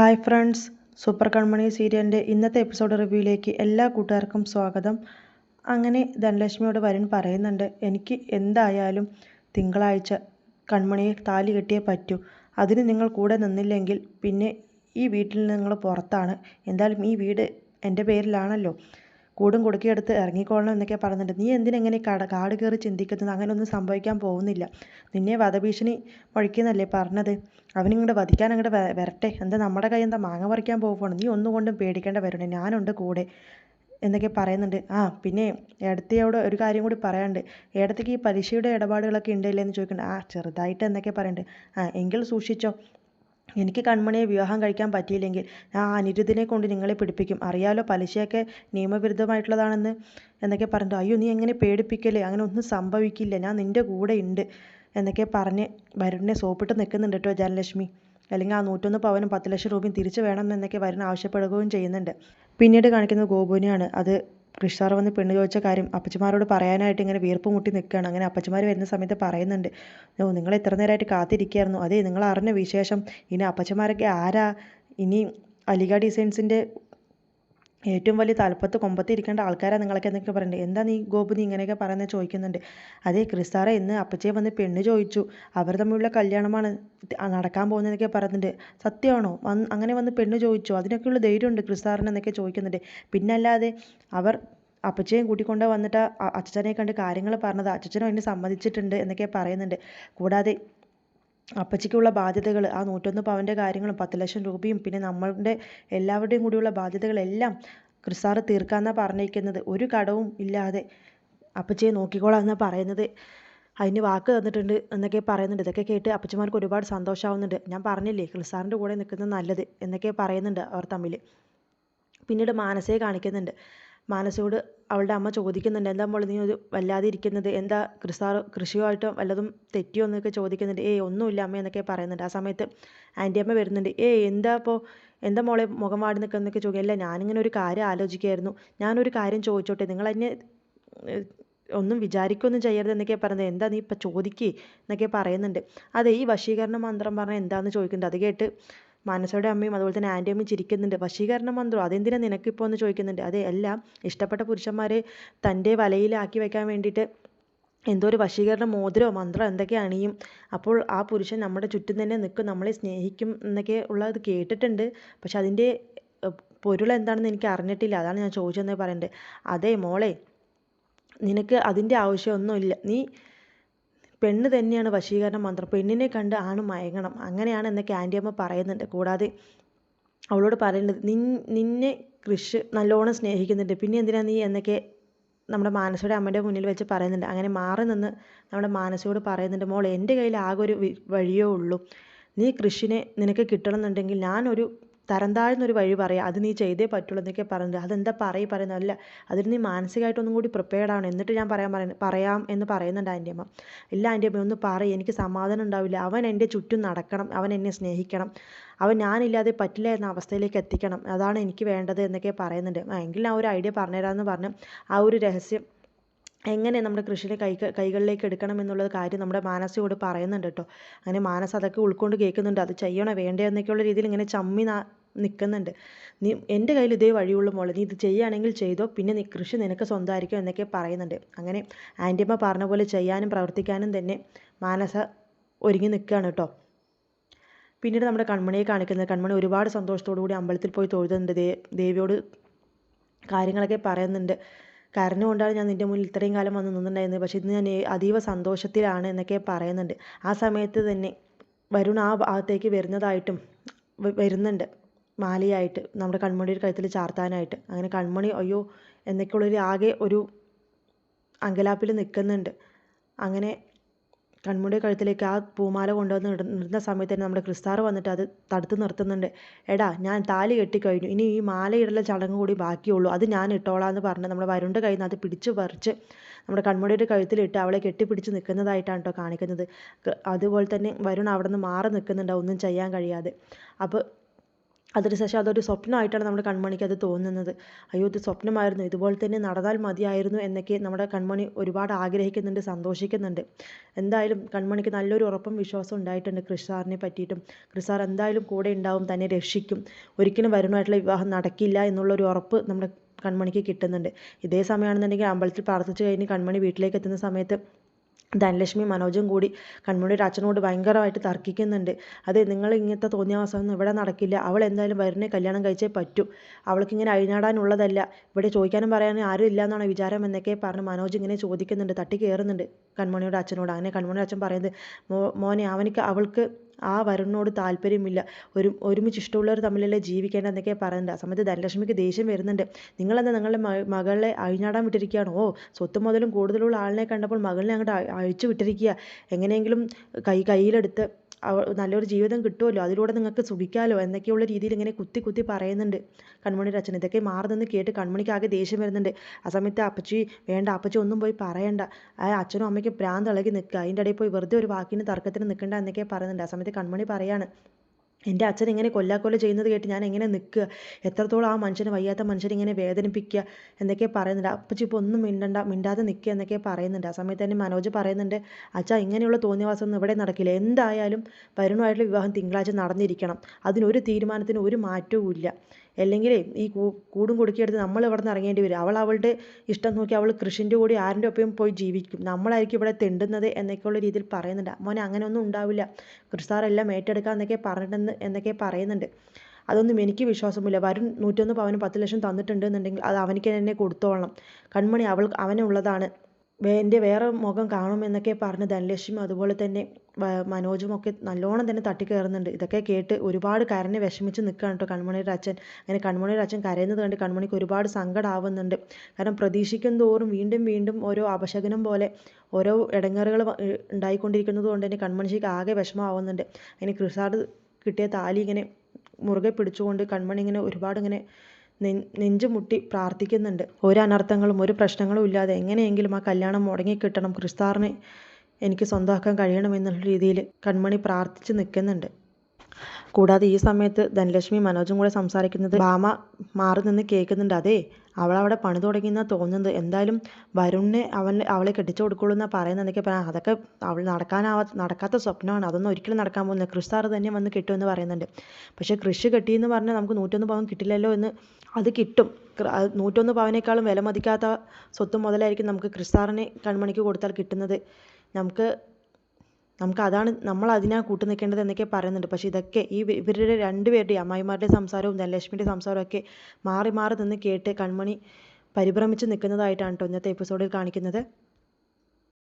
Hi friends. Super കൺമണി സീരിയലിന്റെ ഇന്നത്തെ episode റിവ്യൂയിലേക്ക് എല്ലാ കൂട്ടുകാർക്കും സ്വാഗതം. അങ്ങനെ ധനലക്ഷ്മിയോട് വരുൺ പറയുന്നുണ്ട് എനിക്ക് എന്തായാലും തിങ്കളാഴ്ച കൺമണിയെ താലി കെട്ടിയേ പറ്റൂ. അതിന് നിങ്ങൾ കൂടെ നിന്നില്ലെങ്കിൽ പിന്നെ ഈ വീട്ടിൽ നിങ്ങൾ പുറത്താണ്. എന്തായാലും ഈ വീട് എന്റെ പേരിലാണല്ലോ. കൂടും കുടുക്കിയെടുത്ത് ഇറങ്ങിക്കോളണം എന്നൊക്കെ പറഞ്ഞിട്ട് നീ എന്തിനെങ്ങനെ കട കാട് കയറി ചിന്തിക്കുന്നത്? അങ്ങനെയൊന്നും സംഭവിക്കാൻ പോകുന്നില്ല. നിന്നെ വധഭീഷണി മുഴിക്കുന്നല്ലേ പറഞ്ഞത്? അവനിങ്ങോട്ട് വധിക്കാൻ അങ്ങോട്ട് വരട്ടെ. എന്താ നമ്മുടെ കൈ എന്താ മാങ്ങ പറിക്കാൻ പോകുവാണ് നീ ഒന്നുകൊണ്ടും പേടിക്കേണ്ട വരണേ ഞാനുണ്ട് കൂടെ. എന്നൊക്കെ പറയുന്നുണ്ട്. ആ പിന്നെ ഏടത്തിയോട് ഒരു കാര്യം കൂടി പറയാണ്ട് ഏടത്തേക്ക് ഈ പലിശയുടെ ഇടപാടുകളൊക്കെ ഉണ്ടല്ലേ? എന്ന് ചോദിക്കുന്നുണ്ട്. ആ ചെറുതായിട്ട് എന്നൊക്കെ പറയുന്നുണ്ട്. ആ എങ്കിൽ സൂക്ഷിച്ചോ. എനിക്ക് കൺമണിയെ വിവാഹം കഴിക്കാൻ പറ്റിയില്ലെങ്കിൽ ആ അനിരുദ്ധിനെ കൊണ്ട് നിങ്ങളെ പിടിപ്പിക്കും. അറിയാലോ പലിശയൊക്കെ നിയമവിരുദ്ധമായിട്ടുള്ളതാണെന്ന് എന്നൊക്കെ പറഞ്ഞു അയ്യോ നീ എങ്ങനെ പേടിപ്പിക്കല്ലേ? അങ്ങനെ ഒന്നും സംഭവിക്കില്ല. ഞാൻ നിന്റെ കൂടെ ഉണ്ട് എന്നൊക്കെ പറഞ്ഞ് വരുണിനെ സോപ്പിട്ട് നിൽക്കുന്നുണ്ട് കേട്ടോ ജനലക്ഷ്മി. അല്ലെങ്കിൽ ആ നൂറ്റൊന്ന് പവനും പത്ത് ലക്ഷം രൂപയും തിരിച്ചു വേണം എന്നൊക്കെ വരുൺ ആവശ്യപ്പെടുകയും ചെയ്യുന്നുണ്ട്. പിന്നീട് കാണിക്കുന്നത് ഗോപുവിനെയാണ്. അത് കൃഷ്ണാർ വന്ന് പെണ്ണ് ചോദിച്ച കാര്യം അപ്പച്ചമാരോട് പറയാനായിട്ട് ഇങ്ങനെ വീർപ്പ് മുട്ടി നിൽക്കുകയാണ്. അങ്ങനെ അപ്പച്ചമാർ വരുന്ന സമയത്ത് പറയുന്നുണ്ട് ഓ നിങ്ങൾ എത്ര നേരമായിട്ട് കാത്തിരിക്കുകയായിരുന്നു? അതെ നിങ്ങൾ അറിഞ്ഞ വിശേഷം. ഇനി അപ്പച്ചമാരൊക്കെ ആരാ? ഇനി അലിഗ ഡിസൈൻസിന്റെ ഏറ്റവും വലിയ തലപ്പത്ത് കൊമ്പത്ത് ഇരിക്കേണ്ട ആൾക്കാരാണ് നിങ്ങളൊക്കെ എന്നൊക്കെ പറയുന്നുണ്ട് എന്താ നീ ഗോപു നീ ഇങ്ങനെയൊക്കെ പറയുന്നത് ചോദിക്കുന്നുണ്ട്. അതേ ക്രിസ്താറെ ഇന്ന് അപ്പച്ചയെ വന്ന് പെണ്ണ് ചോദിച്ചു. അവർ തമ്മിലുള്ള കല്യാണമാണ് നടക്കാൻ പോകുന്നതെന്നൊക്കെ പറയുന്നുണ്ട്. സത്യമാണോ? വന്ന് അങ്ങനെ വന്ന് പെണ്ണ് ചോദിച്ചു. അതിനൊക്കെയുള്ള ധൈര്യമുണ്ട് ക്രിസ്താറിന് ചോദിക്കുന്നുണ്ട്. പിന്നല്ലാതെ അവർ അപ്പച്ചയും കൂട്ടിക്കൊണ്ട് വന്നിട്ട് അച്ഛനെ കണ്ട് കാര്യങ്ങൾ പറഞ്ഞത്. അച്ഛനും അതിന് സമ്മതിച്ചിട്ടുണ്ട് എന്നൊക്കെ പറയുന്നുണ്ട്. കൂടാതെ അപ്പച്ചിക്കുള്ള ബാധ്യതകൾ ആ നൂറ്റൊന്ന് പവന്റെ കാര്യങ്ങളും പത്ത് ലക്ഷം രൂപയും പിന്നെ നമ്മളുടെ എല്ലാവരുടെയും കൂടിയുള്ള ബാധ്യതകളെല്ലാം ക്രിസാറ് തീർക്കാമെന്നാണ് പറഞ്ഞിരിക്കുന്നത്. ഒരു കടവും ഇല്ലാതെ അപ്പച്ചിയെ നോക്കിക്കോളാം എന്നാണ് പറയുന്നത്. അതിന് വാക്ക് തന്നിട്ടുണ്ട് എന്നൊക്കെ പറയുന്നുണ്ട്. ഇതൊക്കെ കേട്ട് അപ്പച്ചമാർക്ക് ഒരുപാട് സന്തോഷമാവുന്നുണ്ട് ഞാൻ പറഞ്ഞില്ലേ ക്രിസാറിന്റെ കൂടെ നിൽക്കുന്നത് നല്ലത് എന്നൊക്കെ പറയുന്നുണ്ട് അവർ തമ്മിൽ പിന്നീട് മാനസയെ കാണിക്കുന്നുണ്ട്. മാനസയോട് അവളുടെ അമ്മ ചോദിക്കുന്നുണ്ട് എന്താ മോളെ നീ ഒരു വല്ലാതെ ഇരിക്കുന്നത് എന്താ കൃഷാർ കൃഷിയുമായിട്ട് വല്ലതും തെറ്റിയോ? എന്നൊക്കെ ചോദിക്കുന്നുണ്ട്. ഏയ് ഒന്നുമില്ല അമ്മ എന്നൊക്കെ പറയുന്നുണ്ട്. ആ സമയത്ത് ആന്റി അമ്മ വരുന്നുണ്ട്. ഏയ് എന്താ ഇപ്പോൾ എന്താ മോളെ മുഖം വാടി നിൽക്കുന്നൊക്കെ ചോദിക്കുക അല്ല ഞാനിങ്ങനെ ഒരു കാര്യം ആലോചിക്കുകയായിരുന്നു. ഞാനൊരു കാര്യം ചോദിച്ചോട്ടെ? നിങ്ങൾ എന്നെ ഒന്നും വിചാരിക്കൊന്നും ചെയ്യരുത് എന്നൊക്കെ പറയുന്നത്. എന്താ നീ ഇപ്പം ചോദിക്കേ? എന്നൊക്കെ പറയുന്നുണ്ട്. അതെ ഈ വശീകരണ മന്ത്രം പറഞ്ഞാൽ എന്താണെന്ന് ചോദിക്കുന്നുണ്ട്? അത് കേട്ട് മനസ്സോടെ അമ്മയും അതുപോലെ തന്നെ ആന്റി അമ്മയും ചിരിക്കുന്നുണ്ട്. വശീകരണ മന്ത്രം അതെന്തിനാണ് നിനക്കിപ്പോൾ എന്ന് ചോദിക്കുന്നുണ്ട്? അതെ എല്ലാം ഇഷ്ടപ്പെട്ട പുരുഷന്മാരെ തന്റെ വലയിലാക്കി വെക്കാൻ വേണ്ടിയിട്ട് എന്തോ ഒരു വശീകരണ മോതിരമോ മന്ത്രം എന്തൊക്കെ അണിയും. അപ്പോൾ ആ പുരുഷൻ നമ്മുടെ ചുറ്റും തന്നെ നിൽക്കും. നമ്മളെ സ്നേഹിക്കും എന്നൊക്കെ ഉള്ളത് കേട്ടിട്ടുണ്ട്. പക്ഷെ അതിന്റെ പൊരുൾ എന്താണെന്ന് എനിക്ക് അറിഞ്ഞിട്ടില്ല. അതാണ് ഞാൻ ചോദിച്ചതെന്ന് പറയുന്നത്. അതെ മോളെ നിനക്ക് അതിന്റെ ആവശ്യമൊന്നുമില്ല. നീ പെണ്ണ് തന്നെയാണ് വശീകരണ മന്ത്രം. പെണ്ണിനെ കണ്ട് ആണ് മയങ്ങണം. അങ്ങനെയാണ് എന്നൊക്കെ ആന്റിയമ്മ പറയുന്നുണ്ട്. കൂടാതെ അവളോട് പറയുന്നത് നിൻ നിന്നെ കൃഷി നല്ലോണം സ്നേഹിക്കുന്നുണ്ട്. പിന്നെ എന്തിനാ നീ എന്നൊക്കെ നമ്മുടെ മാനസയുടെ അമ്മയുടെ മുന്നിൽ വെച്ച് പറയുന്നുണ്ട്. അങ്ങനെ മാറി നിന്ന് നമ്മുടെ മാനസയോട് പറയുന്നുണ്ട് മോൾ എന്റെ കയ്യിൽ ആകെ ഒരു വഴിയേ ഉള്ളൂ. നീ കൃഷിനെ നിനക്ക് കിട്ടണമെന്നുണ്ടെങ്കിൽ ഞാനൊരു തരം താഴ്ന്നൊരു വഴി പറയാം അത് നീ ചെയ്തേ പറ്റുള്ളൂ എന്നൊക്കെ പറഞ്ഞിട്ട് അതെന്താ പറയും പറയുന്നത്? അല്ല അതിന് നീ മാനസികമായിട്ടൊന്നും കൂടി പ്രിപ്പയർഡ് ആണ്. എന്നിട്ട് ഞാൻ പറയാൻ പറയുന്നത് പറയാം എന്ന് പറയുന്നുണ്ട് ആന്റെ അമ്മ. ഇല്ല ആന്റെ അമ്മ ഒന്ന് പറയും എനിക്ക് സമാധാനം ഉണ്ടാവില്ല. അവൻ എന്റെ ചുറ്റും നടക്കണം. അവൻ എന്നെ സ്നേഹിക്കണം. അവൻ ഞാനില്ലാതെ പറ്റില്ല എന്ന അവസ്ഥയിലേക്ക് എത്തിക്കണം. അതാണ് എനിക്ക് വേണ്ടത് എന്നൊക്കെ പറയുന്നുണ്ട്. എങ്കിൽ ആ ഒരു ഐഡിയ പറഞ്ഞുതരാമെന്ന് പറഞ്ഞ് ആ ഒരു രഹസ്യം എങ്ങനെ നമ്മുടെ കൃഷിയെ കൈ കൈകളിലേക്ക് എടുക്കണം എന്നുള്ളത് കാര്യം നമ്മുടെ മാനസയോട് പറയുന്നുണ്ട് കേട്ടോ. അങ്ങനെ മാനസ് അതൊക്കെ ഉൾക്കൊണ്ട് കേൾക്കുന്നുണ്ട്. അത് ചെയ്യണോ? വേണ്ടേ എന്നൊക്കെയുള്ള രീതിയിൽ ഇങ്ങനെ ചമ്മി നിൽക്കുന്നുണ്ട് നീ എന്റെ കയ്യിൽ ഇതേ വഴിയുള്ള മോളെ. നീ ഇത് ചെയ്യുകയാണെങ്കിൽ ചെയ്തോ. പിന്നെ നീ കൃഷി നിനക്ക് സ്വന്തമായിരിക്കും എന്നൊക്കെ പറയുന്നുണ്ട്. അങ്ങനെ ആന്റിയമ്മ പറഞ്ഞ പോലെ ചെയ്യാനും പ്രവർത്തിക്കാനും തന്നെ മാനസ ഒരുങ്ങി നിൽക്കുകയാണ് കേട്ടോ. പിന്നീട് നമ്മുടെ കൺമണിയെ കാണിക്കുന്നത്. കൺമണി ഒരുപാട് സന്തോഷത്തോടു കൂടി അമ്പലത്തിൽ പോയി തൊഴുതുന്നുണ്ട്. ദേ ദേവിയോട് കാര്യങ്ങളൊക്കെ പറയുന്നുണ്ട്. കരഞ്ഞുകൊണ്ടാണ് ഞാൻ നിന്റെ മുന്നിൽ ഇത്രയും കാലം വന്ന് നിന്നിട്ടുണ്ടായിരുന്നത്. പക്ഷേ ഇന്ന് ഞാൻ അതീവ സന്തോഷത്തിലാണ് എന്നൊക്കെ പറയുന്നുണ്ട്. ആ സമയത്ത് തന്നെ വരുൺ ആ ഭാഗത്തേക്ക് വരുന്നതായിട്ടും വരുന്നുണ്ട്. മാലയായിട്ട് നമ്മുടെ കൺമണിയുടെ കഴുത്തിൽ ചാർത്താനായിട്ട്. അങ്ങനെ കൺമണി അയ്യോ എന്നൊക്കെയുള്ളൊരു ആകെ ഒരു അങ്കലാപ്പിൽ നിൽക്കുന്നുണ്ട്. അങ്ങനെ കൺമുടിയുടെ കഴുത്തിലേക്ക് ആ പൂമാല കൊണ്ടുവന്ന് ഇടുന്ന സമയത്ത് തന്നെ നമ്മുടെ ക്രിസ്താർ വന്നിട്ട് അത് തടുത്ത് നിർത്തുന്നുണ്ട്. എടാ ഞാൻ താലി കെട്ടിക്കഴിഞ്ഞു. ഇനി ഈ മാലയിടല ചടങ്ങ് കൂടി ബാക്കിയുള്ളൂ. അത് ഞാൻ ഇട്ടോളാം എന്ന് പറഞ്ഞ് നമ്മുടെ വരുണിന്റെ കയ്യിൽ നിന്ന് അത് പിടിച്ച് പറിച്ച് നമ്മുടെ കൺമുടിയുടെ കഴുത്തിലിട്ട് അവളെ കെട്ടിപ്പിടിച്ച് നിൽക്കുന്നതായിട്ടാണ് കേട്ടോ കാണിക്കുന്നത്. അതുപോലെ തന്നെ വരുൺ അവിടെ നിന്ന് മാറി നിൽക്കുന്നുണ്ട്. ഒന്നും ചെയ്യാൻ കഴിയാതെ. അപ്പോൾ അതിനുശേഷം അതൊരു സ്വപ്നമായിട്ടാണ് നമ്മുടെ കൺമണിക്ക് അത് തോന്നുന്നത്. അയ്യോ ഇത് സ്വപ്നമായിരുന്നു. ഇതുപോലെ തന്നെ നടന്നാൽ മതിയായിരുന്നു എന്നൊക്കെ നമ്മുടെ കൺമണി ഒരുപാട് ആഗ്രഹിക്കുന്നുണ്ട് സന്തോഷിക്കുന്നുണ്ട്. എന്തായാലും കൺമണിക്ക് നല്ലൊരു ഉറപ്പും വിശ്വാസവും ഉണ്ടായിട്ടുണ്ട് കൃഷാറിനെ പറ്റിയിട്ടും. കൃഷ് എന്തായാലും കൂടെ ഉണ്ടാവും തന്നെ രക്ഷിക്കും. ഒരിക്കലും വരുണമായിട്ടുള്ള വിവാഹം നടക്കില്ല എന്നുള്ളൊരു ഉറപ്പ് നമ്മുടെ കൺമണിക്ക് കിട്ടുന്നുണ്ട്. ഇതേ സമയമാണെന്നുണ്ടെങ്കിൽ അമ്പലത്തിൽ പ്രാർത്ഥിച്ച് കഴിഞ്ഞ് കൺമണി വീട്ടിലേക്ക് എത്തുന്ന സമയത്ത് ധനലക്ഷ്മി മനോജും കൂടി കൺമണിയുടെ അച്ഛനോട് ഭയങ്കരമായിട്ട് തർക്കിക്കുന്നുണ്ട്. അതെ നിങ്ങൾ ഇങ്ങനത്തെ തോന്നിയാവാസമൊന്നും ഇവിടെ നടക്കില്ല. അവൾ എന്തായാലും വരുണെ കല്യാണം കഴിച്ചേ പറ്റൂ. അവൾക്ക് ഇങ്ങനെ അഴിഞ്ഞാടാനുള്ളതല്ല. ഇവിടെ ചോദിക്കാനും പറയാനും ആരും ഇല്ല എന്നാണ് വിചാരം എന്നൊക്കെ പറഞ്ഞ് മനോജ് ഇങ്ങനെ ചോദിക്കുന്നുണ്ട്. തട്ടി കയറുന്നുണ്ട് കൺമണിയുടെ അച്ഛനോട്. അങ്ങനെ കൺമണിയുടെ അച്ഛൻ പറയുന്നത് മോനെ അവനിക്ക് അവൾക്ക് ആ വരുണിനോട് താല്പര്യമില്ല. ഒരു ഒരുമിച്ച് ഇഷ്ടമുള്ളവർ തമ്മിലല്ലേ ജീവിക്കേണ്ടത് എന്നൊക്കെ പറയുന്നുണ്ട്. ആ സമയത്ത് ധനലക്ഷ്മിക്ക് ദേഷ്യം വരുന്നുണ്ട്. നിങ്ങളെന്താ നിങ്ങളുടെ മകളെ അഴിഞ്ഞാടാൻ വിട്ടിരിക്കുകയാണോ? ഓ സ്വത്ത് മുതലും കൂടുതലുള്ള ആളിനെ കണ്ടപ്പോൾ മകളിനെ അങ്ങോട്ട് അഴിച്ചു വിട്ടിരിക്കുക. എങ്ങനെയെങ്കിലും കൈ കയ്യിലെടുത്ത് നല്ലൊരു ജീവിതം കിട്ടുമല്ലോ അതിലൂടെ നിങ്ങൾക്ക് സുഖിക്കാമല്ലോ എന്നൊക്കെയുള്ള രീതിയിൽ ഇങ്ങനെ കുത്തി കുത്തി പറയുന്നുണ്ട്. കൺമണിയുടെ അച്ഛൻ ഇതൊക്കെ മാറി കേട്ട് കൺമണിക്ക് ആകെ ദേഷ്യം വരുന്നുണ്ട്. ആ സമയത്ത് അപ്പച്ചി വേണ്ട അപ്പച്ചി ഒന്നും പോയി പറയണ്ട. ആ അച്ഛനും അമ്മയ്ക്കും പ്രാന്ത് ഇളകി നിൽക്കുക അതിന്റെ ഇടയിൽ പോയി വെറുതെ ഒരു വാക്കിന് തർക്കത്തിന് നിൽക്കണ്ട എന്നൊക്കെ പറയുന്നുണ്ട്. ആ സമയത്ത് കൺമണി പറയാണ് എന്റെ അച്ഛൻ ഇങ്ങനെ കൊല്ലാക്കൊല്ല ചെയ്യുന്നത് കേട്ട് ഞാൻ എങ്ങനെ നിൽക്കുക? എത്രത്തോളം ആ മനുഷ്യനെ വയ്യാത്ത മനുഷ്യനെ ഇങ്ങനെ വേദനിപ്പിക്കുക എന്നൊക്കെ പറയുന്നുണ്ട്. അപ്പച്ചി ഇപ്പോൾ ഒന്നും മിണ്ടണ്ട മിണ്ടാതെ നിൽക്കുക എന്നൊക്കെ പറയുന്നുണ്ട്. ആ സമയത്ത് തന്നെ മനോജ് പറയുന്നുണ്ട് അച്ഛാ ഇങ്ങനെയുള്ള തോന്നിയവാസം ഒന്നും ഇവിടെ നടക്കില്ല. എന്തായാലും വരുണുമായിട്ടുള്ള വിവാഹം തിങ്കളാഴ്ച നടന്നിരിക്കണം. അതിനൊരു തീരുമാനത്തിന് ഒരു മാറ്റവും ഇല്ല അല്ലെങ്കിൽ ഈ കൂടും കുടുക്കിയെടുത്ത് നമ്മൾ ഇവിടെ നിന്ന് ഇറങ്ങേണ്ടി വരും. അവൾ അവളുടെ ഇഷ്ടം നോക്കി അവൾ കൃഷിന്റെ കൂടി ആരുടെ ഒപ്പം പോയി ജീവിക്കും. നമ്മളായിരിക്കും ഇവിടെ തെണ്ടുന്നത് എന്നൊക്കെയുള്ള രീതിയിൽ പറയുന്നുണ്ട്. മോനെ അങ്ങനെയൊന്നും ഉണ്ടാവില്ല. കൃഷിസാറെല്ലാം ഏറ്റെടുക്കാം എന്നൊക്കെ പറഞ്ഞിട്ടെന്ന് എന്നൊക്കെ പറയുന്നുണ്ട്. അതൊന്നും എനിക്ക് വിശ്വാസമില്ല വരും നൂറ്റൊന്ന് പവന് പത്ത് ലക്ഷം തന്നിട്ടുണ്ട് എന്നുണ്ടെങ്കിൽ അത് അവനിക്ക് തന്നെ കൊടുത്തോളണം. കൺമണി അവൾ അവനുള്ളതാണ്. എന്റെ വേറെ മുഖം കാണുമെന്നൊക്കെ പറഞ്ഞ് ധനലക്ഷ്മി അതുപോലെ തന്നെ മനോജും ഒക്കെ നല്ലോണം തന്നെ തട്ടിക്കയറുന്നുണ്ട്. ഇതൊക്കെ കേട്ട് ഒരുപാട് കരഞ്ഞ് വിഷമിച്ച് നിൽക്കുകയാണ് കേട്ടോ കൺമണിയുടെ അച്ഛൻ. അങ്ങനെ കൺമണിയുടെ അച്ഛൻ കരയുന്നത് കണ്ട് കൺമണിക്ക് ഒരുപാട് സങ്കടമാവുന്നുണ്ട് കാരണം പ്രതീക്ഷിക്കും തോറും വീണ്ടും വീണ്ടും ഓരോ അപശകനം പോലെ ഓരോ ഇടങ്ങറുകൾ ഉണ്ടായിക്കൊണ്ടിരിക്കുന്നത് കൊണ്ട് തന്നെ കൺമണിക്ക് ആകെ വിഷമമാവുന്നുണ്ട്. അതിന് കൃഷാട് കിട്ടിയ താലി ഇങ്ങനെ മുറുകെ പിടിച്ചുകൊണ്ട് കൺമണി ഇങ്ങനെ ഒരുപാട് ഇങ്ങനെ നെഞ്ചുമുട്ടി പ്രാർത്ഥിക്കുന്നുണ്ട്. ഒരു അനർത്ഥങ്ങളും ഒരു പ്രശ്നങ്ങളും ഇല്ലാതെ എങ്ങനെയെങ്കിലും ആ കല്യാണം മുടങ്ങിക്കിട്ടണം. ക്രിസ്താറിനെ എനിക്ക് സ്വന്തമാക്കാൻ കഴിയണമെന്നുള്ള രീതിയിൽ കൺമണി പ്രാർത്ഥിച്ച് നിൽക്കുന്നുണ്ട്. കൂടാതെ ഈ സമയത്ത് ധനലക്ഷ്മി മനോജും കൂടെ സംസാരിക്കുന്നത് ഭാമ മാറി നിന്ന് കേൾക്കുന്നുണ്ട്. അതെ അവളവിടെ പണി തുടങ്ങിയെന്നാ തോന്നുന്നത്. എന്തായാലും വരുണിനെ അവൻ അവളെ കെട്ടിച്ചു കൊടുക്കുള്ളൂ എന്നാണ് പറയുന്നതെന്നൊക്കെ പറയാം അതൊക്കെ അവൾ നടക്കാനാവാ നടക്കാത്ത സ്വപ്നമാണ്. അതൊന്നും ഒരിക്കലും നടക്കാൻ പോകുന്നില്ല. കൃഷി തന്നെ വന്ന് കിട്ടുമെന്ന് പറയുന്നുണ്ട്. പക്ഷേ കൃഷി കെട്ടിയെന്ന് പറഞ്ഞാൽ നമുക്ക് നൂറ്റൊന്ന് പവൻ കിട്ടില്ലല്ലോ എന്ന് അത് കിട്ടും. നൂറ്റൊന്ന് പവനേക്കാളും വില മതിക്കാത്ത സ്വത്തും മുതലായിരിക്കും നമുക്ക് കൃഷി സാറിനെ കൺമണിക്ക് കൊടുത്താൽ കിട്ടുന്നത്. നമുക്ക് നമുക്ക് അതാണ് നമ്മൾ അതിനാണ് കൂട്ടു നിൽക്കേണ്ടത് എന്നൊക്കെ പറയുന്നുണ്ട്. പക്ഷേ ഇതൊക്കെ ഈ ഇവരുടെ രണ്ടുപേരുടെയും അമ്മായിമാരുടെ സംസാരവും ധനലക്ഷ്മിയുടെ സംസാരവും ഒക്കെ മാറി മാറി നിന്ന് കേട്ട് കൺമണി പരിഭ്രമിച്ച് നിൽക്കുന്നതായിട്ടാണ് കേട്ടോ ഇന്നത്തെ എപ്പിസോഡിൽ കാണിക്കുന്നത്.